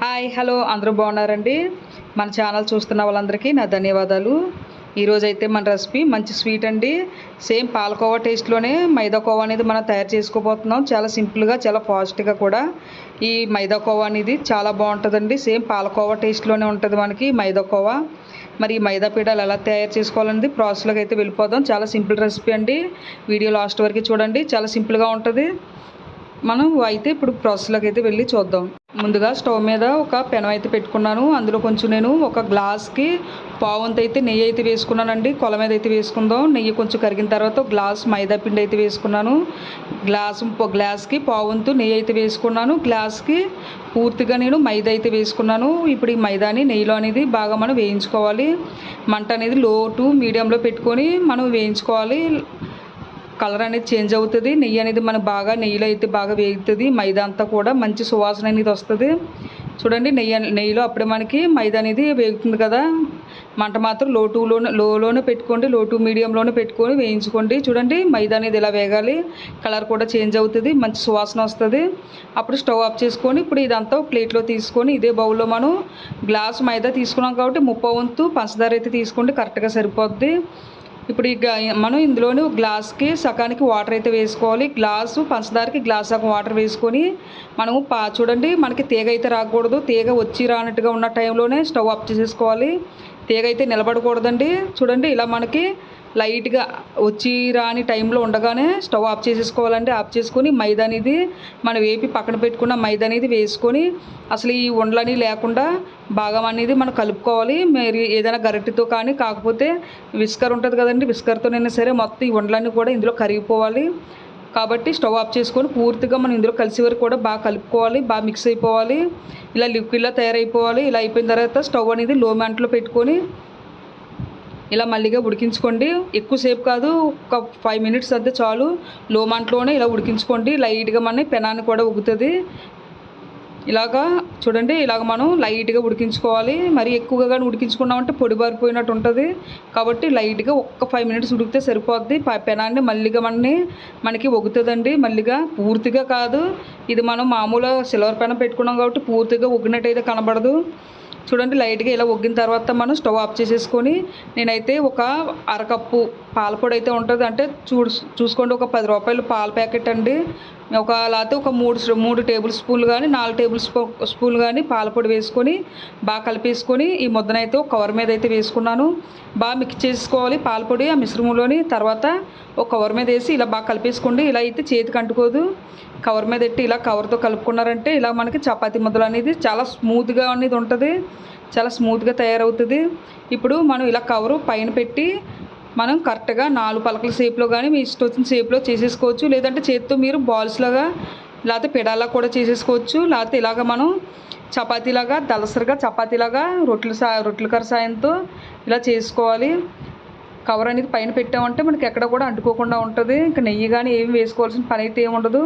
Hi hello అందరూ బాగున్నారండి? మన ఛానల్ చూస్తున్న వాళ్ళందరికీ నా ధన్యవాదాలు. ఈరోజు అయితే మన రెసిపీ మంచి స్వీట్ అండి. సేమ్ పాలకోవా టేస్ట్లోనే మైదా కోవా అనేది మనం తయారు చేసుకోబోతున్నాం. చాలా సింపుల్గా చాలా ఫాస్ట్గా కూడా. ఈ మైదా కోవా అనేది చాలా బాగుంటుందండి. సేమ్ పాలకోవా టేస్ట్లోనే ఉంటుంది మనకి మైదా కోవా. మరి ఈ మైదా పీడాలు ఎలా తయారు చేసుకోవాలనేది ప్రాసెస్లోకి అయితే వెళ్ళిపోదాం. చాలా సింపుల్ రెసిపీ అండి. వీడియో లాస్ట్ వరకు చూడండి. చాలా సింపుల్గా ఉంటుంది. మనం అయితే ఇప్పుడు ప్రాసెస్లోకి అయితే వెళ్ళి చూద్దాం. ముందుగా స్టవ్ మీద ఒక పెనం అయితే పెట్టుకున్నాను. అందులో కొంచెం నేను ఒక గ్లాస్కి పావుంత అయితే నెయ్యి అయితే వేసుకున్నానండి. కొల మీద అయితే వేసుకుందాం. నెయ్యి కొంచెం కరిగిన తర్వాత గ్లాస్ మైదా పిండి అయితే వేసుకున్నాను. గ్లాస్ గ్లాస్కి పావంతు నెయ్యి అయితే వేసుకున్నాను. గ్లాస్కి పూర్తిగా నేను మైదా అయితే వేసుకున్నాను. ఇప్పుడు ఈ మైదాని నెయ్యిలో అనేది బాగా మనం వేయించుకోవాలి. మంట అనేది లో టు మీడియంలో పెట్టుకొని మనం వేయించుకోవాలి. కలర్ అనేది చేంజ్ అవుతుంది. నెయ్యి అనేది మనకు బాగా నెయ్యిలో అయితే బాగా వేగుతుంది. మైదా అంతా కూడా మంచి సువాసన అనేది వస్తుంది. చూడండి నెయ్యి నెయ్యిలో అప్పుడే మనకి మైదా అనేది వేగుతుంది కదా. మంట మాత్రం లో టూలోనే లోలోనే పెట్టుకోండి లో టూ మీడియంలోనే పెట్టుకొని వేయించుకోండి. చూడండి మైదా అనేది ఇలా వేగాలి కలర్ కూడా చేంజ్ అవుతుంది మంచి సువాసన వస్తుంది. అప్పుడు స్టవ్ ఆఫ్ చేసుకొని ఇప్పుడు ఇదంతా ప్లేట్లో తీసుకొని ఇదే బౌల్లో మనం గ్లాస్ మైదా తీసుకున్నాం కాబట్టి ముప్పై వంతు పంచదార అయితే తీసుకోండి కరెక్ట్గా సరిపోద్ది. ఇప్పుడు ఈ మనం ఇందులోని గ్లాస్కి సగానికి వాటర్ అయితే వేసుకోవాలి. గ్లాసు పంచదారకి గ్లాస్ సగం వాటర్ వేసుకొని మనము పా చూడండి మనకి తీగ అయితే రాకూడదు. తీగ వచ్చి రానట్టుగా ఉన్న టైంలోనే స్టవ్ ఆఫ్ చేసేసుకోవాలి. తీగ అయితే నిలబడకూడదండి. చూడండి ఇలా మనకి లైట్గా వచ్చి రాని టైంలో ఉండగానే స్టవ్ ఆఫ్ చేసేసుకోవాలండి ఆఫ్ చేసుకొని మైదా అనేది మనం వేపి పక్కన పెట్టుకున్న మైదా అనేది వేసుకొని అసలు ఈ ఉండలని లేకుండా భాగం అనేది మనం కలుపుకోవాలి. మరి ఏదైనా గరిటెతో కానీ కాకపోతే విస్కర్ ఉంటుంది కదండి విస్కర్తోనైనా సరే మొత్తం ఈ ఉండలన్నీ కూడా ఇందులో కరిగిపోవాలి. కాబట్టి స్టవ్ ఆఫ్ చేసుకొని పూర్తిగా మనం ఇందులో కలిసి వరకు కూడా బాగా కలుపుకోవాలి బాగా మిక్స్ అయిపోవాలి. ఇలా లిక్విడ్లా తయారైపోవాలి. ఇలా అయిపోయిన తర్వాత స్టవ్ అనేది లో మంటలో పెట్టుకొని ఇలా మళ్ళీగా ఉడికించుకోండి. ఎక్కువసేపు కాదు ఒక ఫైవ్ మినిట్స్ అంతే చాలు. లో మంటలోనే ఇలా ఉడికించుకోండి. లైట్గా మన పెనాన్ని కూడా ఉగుతుంది. ఇలాగా చూడండి ఇలాగ మనం లైట్గా ఉడికించుకోవాలి. మరి ఎక్కువగా కానీ ఉడికించుకున్నామంటే పొడి బారిపోయినట్టు ఉంటుంది. కాబట్టి లైట్గా ఒక్క ఫైవ్ మినిట్స్ ఉడికితే సరిపోద్ది. పెనాన్ని మళ్ళీగా మనని మనకి ఒగుతుందండి. మళ్ళీగా పూర్తిగా కాదు. ఇది మనం మామూలు సిల్వర్ పెనం పెట్టుకున్నాం కాబట్టి పూర్తిగా ఉగ్గినట్టయితే కనబడదు. చూడండి లైట్గా ఇలా ఒగ్గిన తర్వాత మనం స్టవ్ ఆఫ్ చేసేసుకొని నేనైతే ఒక అరకప్పు పాలపొడి అయితే ఉంటుంది. అంటే చూడు చూసుకోండి ఒక పది రూపాయలు పాల ప్యాకెట్ అండి. ఒక లేకపోతే ఒక మూడు మూడు టేబుల్ స్పూన్లు కానీ నాలుగు టేబుల్ స్పూ స్పూన్లు కానీ పాలపొడి వేసుకొని బాగా కలిపేసుకొని ఈ ముద్దనైతే ఒక కవర్ మీద అయితే వేసుకున్నాను. బాగా మిక్స్ చేసుకోవాలి పాలపొడి ఆ మిశ్రమంలోని. తర్వాత ఒక కవర్ మీద వేసి ఇలా బాగా కలిపేసుకోండి. ఇలా అయితే చేతికి అంటుకోదు. కవర్ మీద పెట్టి ఇలా కవర్తో కలుపుకున్నారంటే ఇలా మనకి చపాతీ ముద్దలు అనేది చాలా స్మూత్గా అనేది ఉంటుంది. చాలా స్మూత్గా తయారవుతుంది. ఇప్పుడు మనం ఇలా కవరు పైన పెట్టి మనం కరెక్ట్గా నాలుగు పలకల షేప్లో కానీ మీ ఇష్టం వచ్చిన షేప్లో చేసేసుకోవచ్చు. లేదంటే చేతితో మీరు బాల్స్ లాగా లేకపోతే పెడాలా కూడా చేసేసుకోవచ్చు. లేకపోతే ఇలాగ మనం చపాతీలాగా దలసరిగా చపాతీలాగా రొట్టెల సా రొట్టెల కర సాయంతో ఇలా చేసుకోవాలి. కవర్ అనేది పైన పెట్టామంటే మనకి ఎక్కడ కూడా అంటుకోకుండా ఉంటుంది. ఇంకా నెయ్యి కానీ ఏమి వేసుకోవాల్సిన పని అయితే ఏమి ఉండదు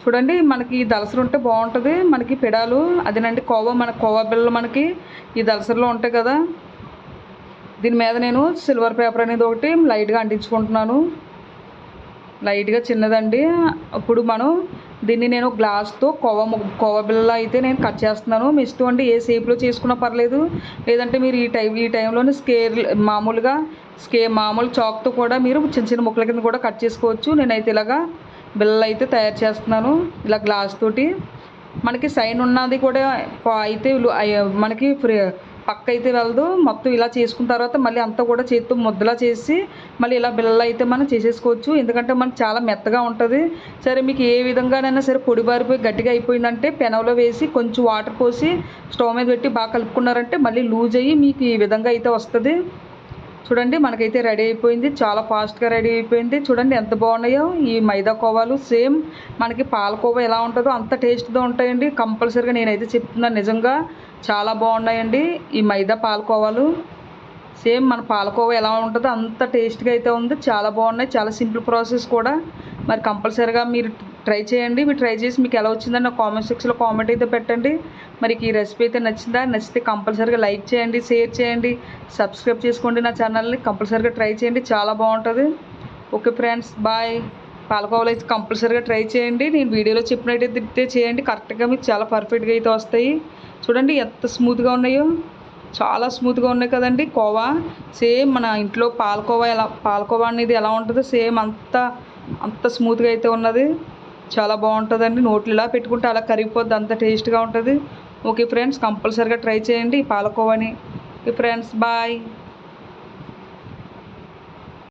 చూడండి మనకి ఈ దలసరి ఉంటే బాగుంటుంది. మనకి పిడాలు అదేనండి కోవా మన కోవా బిళ్ళలు మనకి ఈ దళసరిలో ఉంటాయి కదా. దీని మీద నేను సిల్వర్ పేపర్ అనేది ఒకటి లైట్గా అంటించుకుంటున్నాను. లైట్గా చిన్నదండి. ఇప్పుడు మనం దీన్ని నేను గ్లాస్తో కోవా ము- కోవా బిళ్ళ అయితే నేను కట్ చేస్తున్నాను. మీ ఇష్టం అండి ఏ షేప్లో చేసుకున్నా పర్లేదు. లేదంటే మీరు ఈ టైం ఈ టైంలోనే స్కేర్ మామూలుగా స్కే మామూలు చాక్తో కూడా మీరు చిన్న చిన్న ముక్కల కింద కూడా కట్ చేసుకోవచ్చు. నేనైతే ఇలాగా బిళ్ళలు అయితే తయారు చేస్తున్నాను. ఇలా గ్లాస్ తోటి. మనకి సైన్ ఉన్నది కూడా అయితే మనకి ఫ్రీ పక్క అయితే వెళ్ళదు. మొత్తం ఇలా చేసుకున్న తర్వాత మళ్ళీ అంతా కూడా చేతితో ముద్దలా చేసి మళ్ళీ ఇలా బిళ్ళలు అయితే మనం చేసేసుకోవచ్చు. ఎందుకంటే మనకి చాలా మెత్తగా ఉంటుంది. సరే మీకు ఏ విధంగానైనా సరే పొడి బారిపోయి గట్టిగా అయిపోయిందంటే పెనంలో వేసి కొంచెం వాటర్ పోసి స్టవ్ మీద పెట్టి బాగా కలుపుకున్నారంటే మళ్ళీ లూజ్ అయ్యి మీకు ఈ విధంగా అయితే వస్తుంది. చూడండి మనకైతే రెడీ అయిపోయింది. చాలా ఫాస్ట్గా రెడీ అయిపోయింది. చూడండి ఎంత బాగున్నాయో. ఈ మైదా కోవాలు సేమ్. మనకి పాలకోవా ఎలా ఉంటుందో అంత టేస్ట్గా ఉంటాయండి. కంపల్సరీగా నేనైతే చెప్తున్నాను నిజంగా. చాలా బాగున్నాయండి ఈ మైదా పాలకోవాలు సేమ్ మన పాలకోవా ఎలా ఉంటుందో అంత టేస్ట్గా అయితే ఉంది. చాలా బాగున్నాయి. చాలా సింపుల్ ప్రాసెస్ కూడా. మరి కంపల్సరీగా మీరు ట్రై చేయండి. మీరు ట్రై చేసి మీకు ఎలా వచ్చిందని నా కామెంట్ సెక్షన్లో కామెంట్ అయితే పెట్టండి. మరి ఈ రెసిపీ అయితే నచ్చిందా? నచ్చితే కంపల్సరీగా లైక్ చేయండి షేర్ చేయండి. సబ్స్క్రైబ్ చేసుకోండి నా ఛానల్ని కంపల్సరీగా ట్రై చేయండి. చాలా బాగుంటుంది. ఓకే ఫ్రెండ్స్ బాయ్ పాలకోవాలు అయితే కంపల్సరీగా ట్రై చేయండి. నేను వీడియోలో చెప్పినట్టయితే చేయండి. కరెక్ట్గా మీకు చాలా పర్ఫెక్ట్గా అయితే వస్తాయి. చూడండి ఎంత స్మూత్గా ఉన్నాయో. చాలా స్మూత్గా ఉన్నాయి కదండి. కోవా. సేమ్ మన ఇంట్లో పాలకోవా ఎలా పాలకోవా అనేది ఎలా ఉంటుందో సేమ్ అంత అంత స్మూత్గా అయితే ఉన్నది. చాలా బాగుంటుందండి. నోట్లు ఇలా పెట్టుకుంటే అలా కరిగిపోద్ది అంత టేస్ట్గా ఉంటుంది. ఓకే ఫ్రెండ్స్ కంపల్సరీగా ట్రై చేయండి. పాలకోవాని. Okay friends bye.